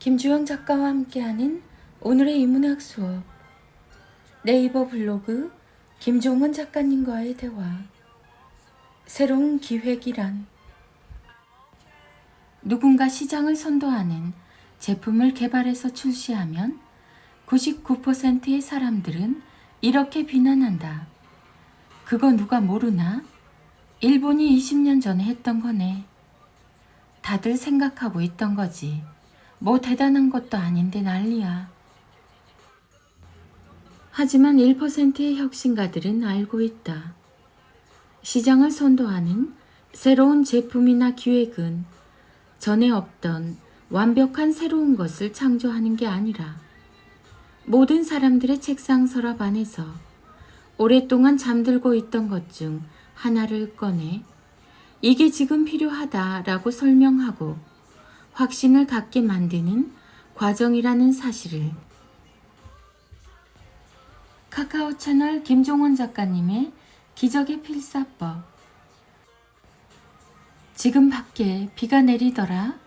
김주영 작가와 함께하는 오늘의 인문학 수업 네이버 블로그 김종원 작가님과의 대화 새로운 기획이란 누군가 시장을 선도하는 제품을 개발해서 출시하면 99%의 사람들은 이렇게 비난한다. 그거 누가 모르나? 일본이 20년 전에 했던 거네. 다들 생각하고 있던 거지. 뭐 대단한 것도 아닌데 난리야. 하지만 1%의 혁신가들은 알고 있다. 시장을 선도하는 새로운 제품이나 기획은 전에 없던 완벽한 새로운 것을 창조하는 게 아니라 모든 사람들의 책상 서랍 안에서 오랫동안 잠들고 있던 것 중 하나를 꺼내 이게 지금 필요하다라고 설명하고 확신을 갖게 만드는 과정이라는 사실을. 카카오 채널 김종원 작가님의 기적의 필사법. 지금 밖에 비가 내리더라.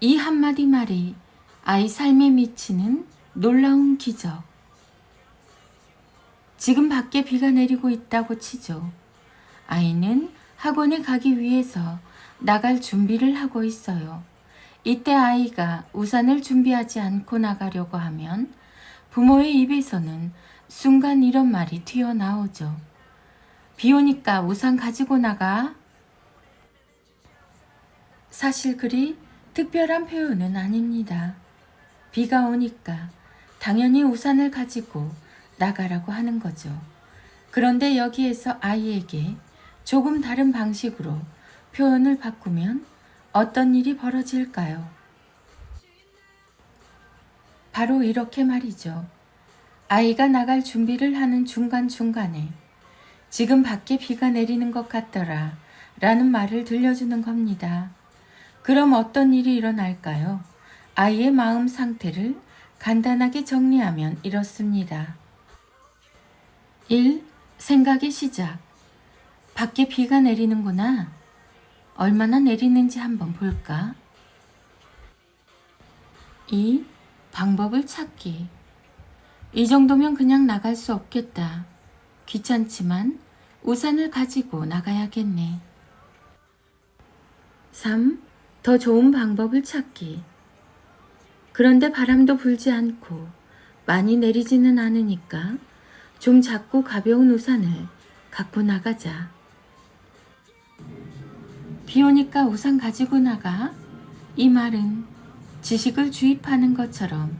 이 한마디 말이 아이 삶에 미치는 놀라운 기적. 지금 밖에 비가 내리고 있다고 치죠. 아이는 학원에 가기 위해서 나갈 준비를 하고 있어요. 이때 아이가 우산을 준비하지 않고 나가려고 하면 부모의 입에서는 순간 이런 말이 튀어나오죠. 비 오니까 우산 가지고 나가. 사실 그리 특별한 표현은 아닙니다. 비가 오니까 당연히 우산을 가지고 나가라고 하는 거죠. 그런데 여기에서 아이에게 조금 다른 방식으로 표현을 바꾸면 어떤 일이 벌어질까요? 바로 이렇게 말이죠. 아이가 나갈 준비를 하는 중간중간에 지금 밖에 비가 내리는 것 같더라 라는 말을 들려주는 겁니다. 그럼 어떤 일이 일어날까요? 아이의 마음 상태를 간단하게 정리하면 이렇습니다. 1. 생각의 시작. 밖에 비가 내리는구나. 얼마나 내리는지 한번 볼까? 2. 방법을 찾기. 이 정도면 그냥 나갈 수 없겠다. 귀찮지만 우산을 가지고 나가야겠네. 3. 더 좋은 방법을 찾기. 그런데 바람도 불지 않고 많이 내리지는 않으니까 좀 작고 가벼운 우산을 갖고 나가자. 비 오니까 우산 가지고 나가. 이 말은 지식을 주입하는 것처럼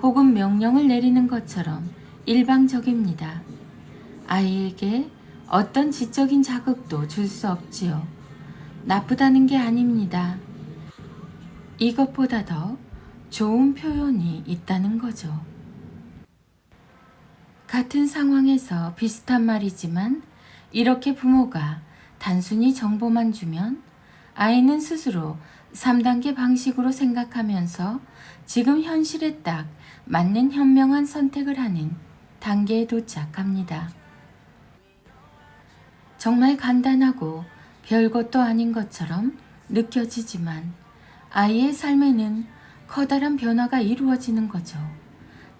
혹은 명령을 내리는 것처럼 일방적입니다. 아이에게 어떤 지적인 자극도 줄 수 없지요. 나쁘다는 게 아닙니다. 이것보다 더 좋은 표현이 있다는 거죠. 같은 상황에서 비슷한 말이지만 이렇게 부모가 단순히 정보만 주면 아이는 스스로 3단계 방식으로 생각하면서 지금 현실에 딱 맞는 현명한 선택을 하는 단계에 도착합니다. 정말 간단하고 별것도 아닌 것처럼 느껴지지만 아이의 삶에는 커다란 변화가 이루어지는 거죠.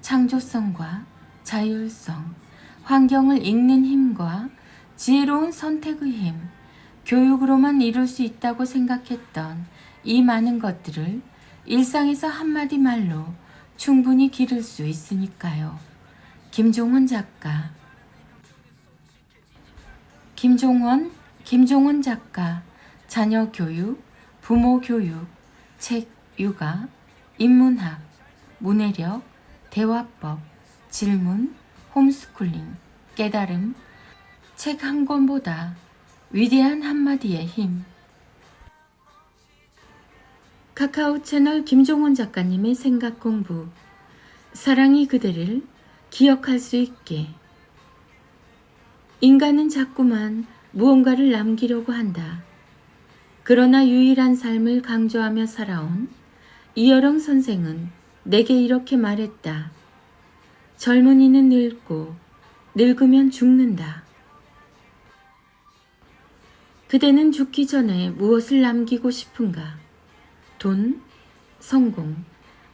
창조성과 자율성, 환경을 읽는 힘과 지혜로운 선택의 힘, 교육으로만 이룰 수 있다고 생각했던 이 많은 것들을 일상에서 한마디 말로 충분히 기를 수 있으니까요. 김종원 작가 김종원, 김종원 작가, 자녀 교육, 부모 교육, 책 육아, 인문학, 문해력, 대화법, 질문, 홈스쿨링, 깨달음, 책 한 권보다 위대한 한마디의 힘. 카카오 채널 김종원 작가님의 생각 공부. 사랑이 그대를 기억할 수 있게. 인간은 자꾸만 무언가를 남기려고 한다. 그러나 유일한 삶을 강조하며 살아온 이여령 선생은 내게 이렇게 말했다. 젊은이는 늙고 늙으면 죽는다. 그대는 죽기 전에 무엇을 남기고 싶은가? 돈, 성공,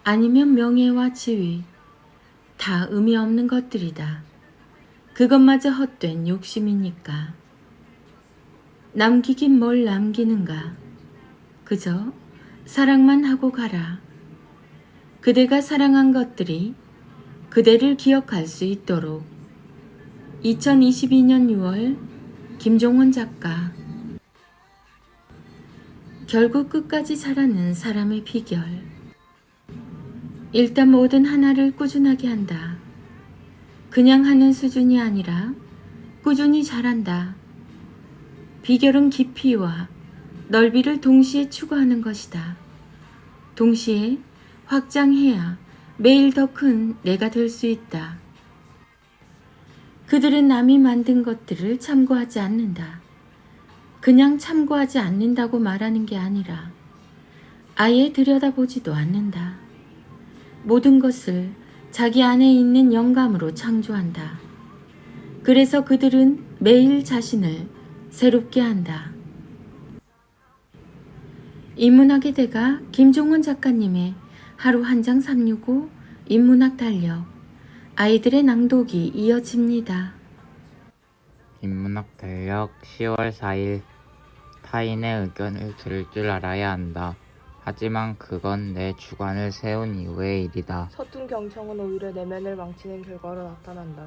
아니면 명예와 지위, 다 의미 없는 것들이다. 그것마저 헛된 욕심이니까. 남기긴 뭘 남기는가. 그저 사랑만 하고 가라. 그대가 사랑한 것들이 그대를 기억할 수 있도록 2022년 6월 김종원 작가 결국 끝까지 잘하는 사람의 비결 일단 뭐든 하나를 꾸준하게 한다. 그냥 하는 수준이 아니라 꾸준히 잘한다. 비결은 깊이와 넓이를 동시에 추구하는 것이다. 동시에 확장해야 매일 더 큰 내가 될 수 있다. 그들은 남이 만든 것들을 참고하지 않는다. 그냥 참고하지 않는다고 말하는 게 아니라 아예 들여다보지도 않는다. 모든 것을 자기 안에 있는 영감으로 창조한다. 그래서 그들은 매일 자신을 새롭게 한다. 인문학의 대가 김종원 작가님의 하루 한 장 365 인문학 달력 아이들의 낭독이 이어집니다. 인문학 달력 10월 4일 타인의 의견을 들을 줄 알아야 한다. 하지만 그건 내 주관을 세운 이후의 일이다. 서툰 경청은 오히려 내면을 망치는 결과로 나타난다.